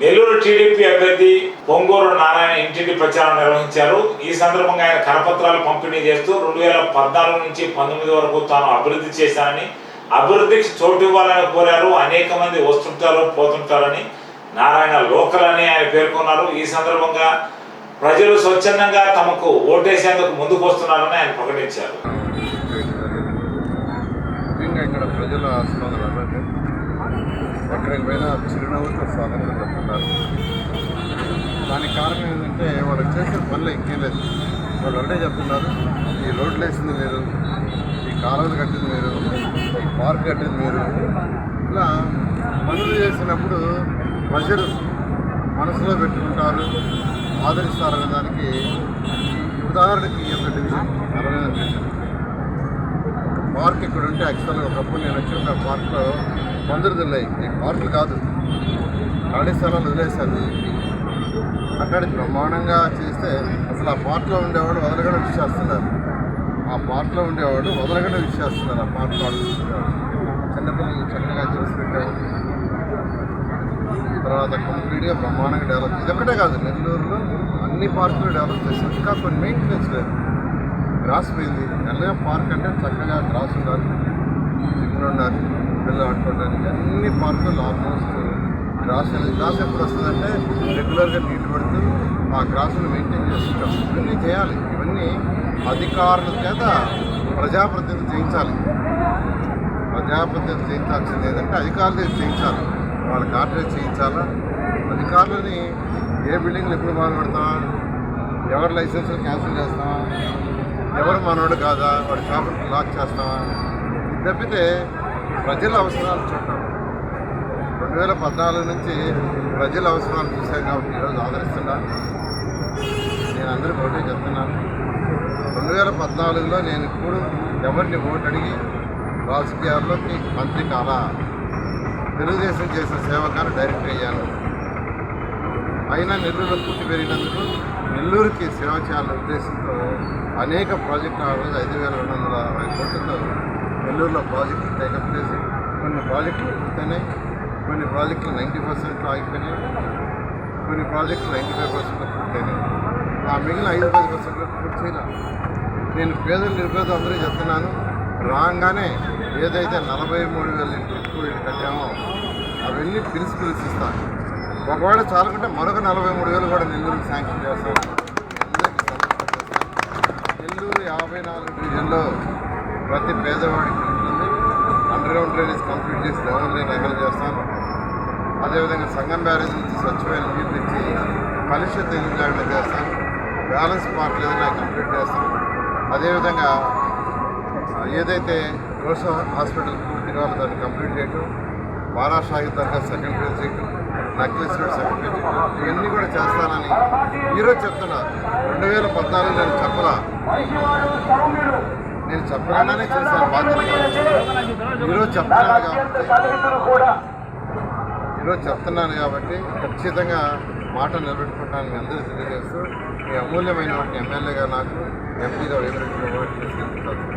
Nellore TDP అభ్యర్థి పొంగూరు నారాయణ ఇంటింటి ప్రచారం నిర్వహించారు. ఈ సందర్భంగా ఆయన కరపత్రాలు పంపిణీ చేస్తూ రెండు వేల పద్నాలుగు నుంచి పంతొమ్మిది వరకు తాను అభివృద్ధి చేశానని అభివృద్ధికి చోటు ఇవ్వాలని కోరారు. అనేక మంది వస్తుంటారు పోతుంటారని నారాయణ లోకల్ అని ఆయన పేర్కొన్నారు. ఈ సందర్భంగా ప్రజలు స్వచ్ఛందంగా తమకు ఓటేసేందుకు ముందుకు వస్తున్నారని ఆయన ప్రకటించారు. ముఖ్యంగా ఇక్కడ ప్రజల ఎక్కడికి పోయినా చిరునవ్వుతో స్వాగతం చెప్తున్నారు. దానికి కారణం ఏంటంటే వాళ్ళు చేసిన పనులు ఇంకేం లేదు. వాళ్ళు ఒకటే చెప్తున్నారు ఈ రోడ్లు వేసింది మీరు ఈ కాలువలు కట్టింది మీరు ఈ పార్క్ కట్టింది మీరు. ఇలా పనులు చేసినప్పుడు ప్రజలు మనసులో పెట్టుకుంటారు ఆదరిస్తారు అనే దానికి ఉదాహరణకి ఈ యొక్క డివిజన్ అరవై డివిజన్. పార్క్ ఇక్కడ ఉంటే యాక్చువల్గా ఒకప్పుడు నేను వచ్చిన పార్క్లో మందులు దిల్లాయి ఈ పార్కులు కాదు. ఖాళీ స్థలాలు వదిలేశారు. అక్కడ బ్రహ్మాండంగా చేస్తే అసలు ఆ పార్క్లో ఉండేవాడు వదలగడ విశ్వాస్తున్నారు ఆ పార్క్లో ఉండేవాడు వదలగడ విశ్వాస్తున్నారు ఆ పార్క్ వాళ్ళు. చిన్నపిల్లలు చక్కగా చేసి తర్వాత కంప్లీట్గా బ్రహ్మాండంగా డెవలప్ ఇది ఒకటే కాదు నెల్లూరులో అన్ని పార్కులు డెవలప్ చేశారు. ఇంకా కొన్ని మెయింటెనెన్స్ లేదు గ్రాస్ పోయింది. ఎల్లగా పార్క్ అంటే చక్కగా గ్రాస్ ఉండాలి. చిక్కులు ఉండాలి. పిల్లలు ఆడుకోవడానికి. అన్ని పార్కులు ఆల్మోస్ట్ గ్రాస్ గ్రాస్ ఎప్పుడు వస్తుందంటే రెగ్యులర్గా నీళ్ళు పెడుతూ ఆ గ్రాస్ను మెయింటైన్ చేస్తుంటాం. ఇవన్నీ చేయాలి. ఇవన్నీ అధికారుల చేత ప్రజాప్రతినిధి చేయించాలి. ప్రజాప్రతినిధి చేయించాల్సింది ఏంటంటే అధికారులు చేయించాలి. వాళ్ళ కార్పొరేట్ చేయించాలా? అధికారులని ఏ బిల్డింగ్లు ఎప్పుడు మొదలు పెడతాం ఎవరి లైసెన్సులు క్యాన్సిల్ చేస్తామా ఎవరు మనోడు కాదా? వాడి షాపులకు లాక్ చేస్తావా? తప్పితే ప్రజల అవసరాలు చూడటం రెండు వేల పద్నాలుగు నుంచి ప్రజల అవసరాలు చూశాను కాబట్టి ఈరోజు ఆదరిస్తున్నా. నేను అందరికీ ఒకటే చెప్తున్నాను రెండు వేల పద్నాలుగులో నేను ఇప్పుడు ఎవరిని ఓటు అడిగి రాజకీయాల్లోకి మంత్రి కాలా? తెలుగుదేశం చేసిన సేవ కానీ డైరెక్ట్ అయ్యాను. అయినా నెల్లూరులో పుట్టి పెరిగినందుకు నెల్లూరుకి సేవ చేయాలనే ఉద్దేశంతో అనేక ప్రాజెక్టులు ఆ రోజు ఐదు వేల రెండు వందల అరవై కోట్లతో నెల్లూరులో ప్రాజెక్టులు టేకప్ చేసి కొన్ని ప్రాజెక్టులు పూర్తయినాయి. కొన్ని ప్రాజెక్టులు నైంటీ పర్సెంట్లో ఆగిపోయినాయి. కొన్ని ప్రాజెక్టులు నైంటీ ఫైవ్ పర్సెంట్లో పూర్తయినాయి. ఆ మిగిలిన ఐదు పది పర్సెంట్లో పూర్తి చేయాలి నేను పేదలు నిరుపేదలు అందరూ చెప్తున్నాను రాగానే ఏదైతే నలభై మూడు వేల ఇంటి ఎక్కువ ఇల్లు కట్టామో అవన్నీ పిలిచి పిలిచిస్తాను ఒకవేళ చాలకుంటే మరొక నలభై మూడు వేలు కూడా నెల్లూరుకి శాంక్షన్ చేస్తాం. నెల్లూరు యాభై నాలుగు డివిజన్లో ప్రతి పేదవాడికి ఉంటుంది అండర్ గ్రౌండ్ డ్రైనేజ్ కంప్లీట్ చేసి లెవెల్ లైన్ అమలు చేస్తాను అదేవిధంగా సంగం బ్యారేజ్ నుంచి స్వచ్ఛమైన నీళ్ళు ఇచ్చి కలుషిత నీళ్ళు లేకుండా చేస్తాను బ్యాలెన్స్ పార్క్ ఏదైనా కంప్లీట్ చేస్తాను అదేవిధంగా ఏదైతే రోష హాస్పిటల్ పూర్తి కావాలో దాన్ని కంప్లీట్ చేయటం బారా షాహిద్ సెకండ్ ఫేజ్ చేయటం నక్లెస్ రోడ్ సర్టిఫికేట్ ఇవన్నీ కూడా చేస్తానని ఈరోజు చెప్తున్నా. రెండు వేల పద్నాలుగు నేను చెప్పలా. నేను చెప్పకుండానే చేశాను. బాధ్యత ఈరోజు చెప్తున్నాను కాబట్టి. ఈరోజు చెప్తున్నాను కాబట్టి ఖచ్చితంగా మాట నిలబెట్టుకుంటాను మీ అందరూ తెలియజేస్తూ మీ అమూల్యమైనటువంటి ఎమ్మెల్యేగా నాకు ఎంపీగా ఎవరికి